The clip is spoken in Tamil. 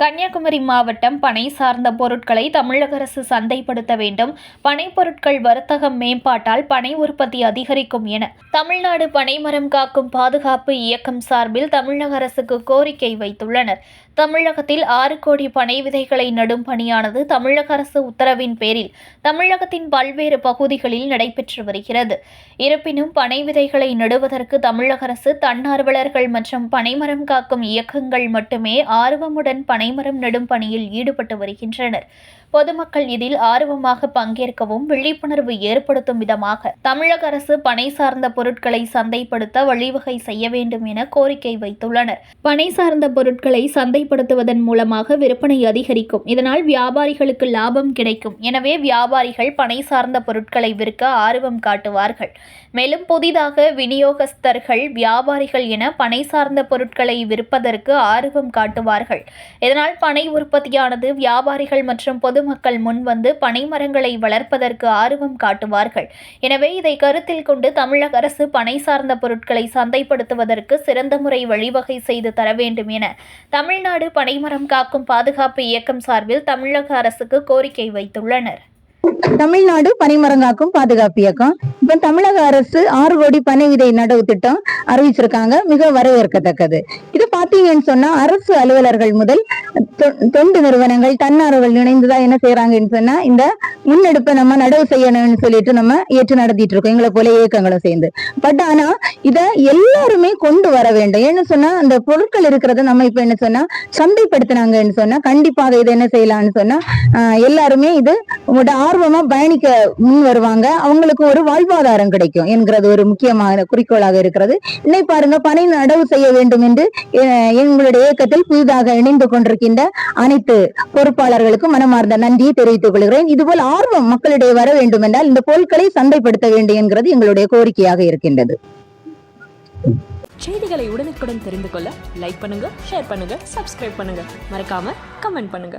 கன்னியாகுமரி மாவட்டம் பனை சார்ந்த பொருட்களை தமிழக அரசு சந்தைப்படுத்த வேண்டும். பனை பொருட்கள் வர்த்தகம் மேம்பாட்டால் பனை உற்பத்தி அதிகரிக்கும் என தமிழ்நாடு பனைமரம் காக்கும் பாதுகாப்பு இயக்கம் சார்பில் தமிழக அரசுக்கு கோரிக்கை வைத்துள்ளனர். தமிழகத்தில் ஆறு கோடி பனை விதைகளை நடும் பணியானது தமிழக அரசு உத்தரவின் பேரில் தமிழகத்தின் பல்வேறு பகுதிகளில் நடைபெற்று வருகிறது. இருப்பினும் பனை விதைகளை நடுவதற்கு தமிழக அரசு தன்னார்வலர்கள் மற்றும் பனைமரம் காக்கும் இயக்கங்கள் மட்டுமே ஆர்வமுடன் பனைமரம் நடும் பணியில் ஈடுபட்டு வருகின்றனர். பொதுமக்கள் இதில் ஆர்வமாக பங்கேற்கவும் விழிப்புணர்வு ஏற்படுத்தும் விதமாக தமிழக அரசு பனை சார்ந்த பொருட்களை சந்தைப்படுத்த வழிவகை செய்ய வேண்டும் என கோரிக்கை வைத்துள்ளனர். பனை சார்ந்த பொருட்களை சந்தை சந்தைப்படுத்துவதன் மூலமாக விற்பனை அதிகரிக்கும். இதனால் வியாபாரிகளுக்கு லாபம் கிடைக்கும். எனவே வியாபாரிகள் பனை சார்ந்த பொருட்களை விற்க ஆர்வம் காட்டுவார்கள். மேலும் புதிதாக விநியோகஸ்தர்கள் வியாபாரிகள் என பனை சார்ந்த பொருட்களை விற்பதற்கு ஆர்வம் காட்டுவார்கள். இதனால் பனை உற்பத்தியானது வியாபாரிகள் மற்றும் பொதுமக்கள் முன்வந்து பனை மரங்களை வளர்ப்பதற்கு ஆர்வம் காட்டுவார்கள். எனவே இதை கருத்தில் கொண்டு தமிழக அரசு பனை சார்ந்த பொருட்களை சந்தைப்படுத்துவதற்கு சிறந்த முறை வழிவகை செய்து தர வேண்டும் என தமிழ்நாடு பனைமரம் காக்கும் பாதுகாப்பு இயக்கம் சார்பில் தமிழக அரசுக்கு கோரிக்கை வைத்துள்ளனர். தமிழ்நாடு பனைமரங்காக்கும் பாதுகாப்பு இயக்கம். இப்ப தமிழக அரசு ஆறு கோடி பனை விதை நடவு திட்டம் அறிவிச்சிருக்காங்க. மிக வரவேற்கத்தக்கது. இது பாத்தீங்கன்னு சொன்னா அரசு அலுவலர்கள் முதல் தொண்டு நிறுவனங்கள் தன்னார்வல் இணைந்துதான் என்ன செய்யறாங்கன்னு சொன்னா இந்த முன்னெடுப்பை நம்ம நடவு செய்யணும்னு சொல்லிட்டு நம்ம ஏற்று நடத்திட்டு இருக்கோம். எங்களை போல இயக்கங்களும் சேர்ந்து. பட் ஆனா இத எல்லாருமே கொண்டு வர வேண்டும். ஏன்னு சொன்னா அந்த பொருட்கள் இருக்கிறத நம்ம இப்ப என்ன சொன்னா சந்தைப்படுத்தினாங்கன்னு சொன்னா கண்டிப்பாக இது என்ன செய்யலாம்னு சொன்னா எல்லாருமே இது உங்களோட ஆர்வமா பயணிக்க முன் வருவாங்க. அவங்களுக்கு ஒரு வாழ்வாதாரம் கிடைக்கும் என்கிறது ஒரு முக்கியமான குறிக்கோளாக இருக்கிறது. இன்னை பாருங்க பனை நடவு செய்ய வேண்டும் என்று எங்களுடைய இயக்கத்தில் புதிதாக இணைந்து கொண்டிருக்கின்ற அனைத்து பொறுப்பாளர்களுக்கும் மனமார்ந்த நன்றியை தெரிவித்துக் கொள்கிறேன். இதுபோல் ஆர்வம் மக்களிடையே வர வேண்டும் என்றால் இந்த பொருட்களை சந்தைப்படுத்த வேண்டும் என்கிறது எங்களுடைய கோரிக்கையாக இருக்கின்றது. செய்திகளை உடனுக்குடன் தெரிந்து கொள்ள லைக் பண்ணுங்க ஷேர் பண்ணுங்க சப்ஸ்கிரைப் பண்ணுங்க. மறக்காம கமெண்ட் பண்ணுங்க.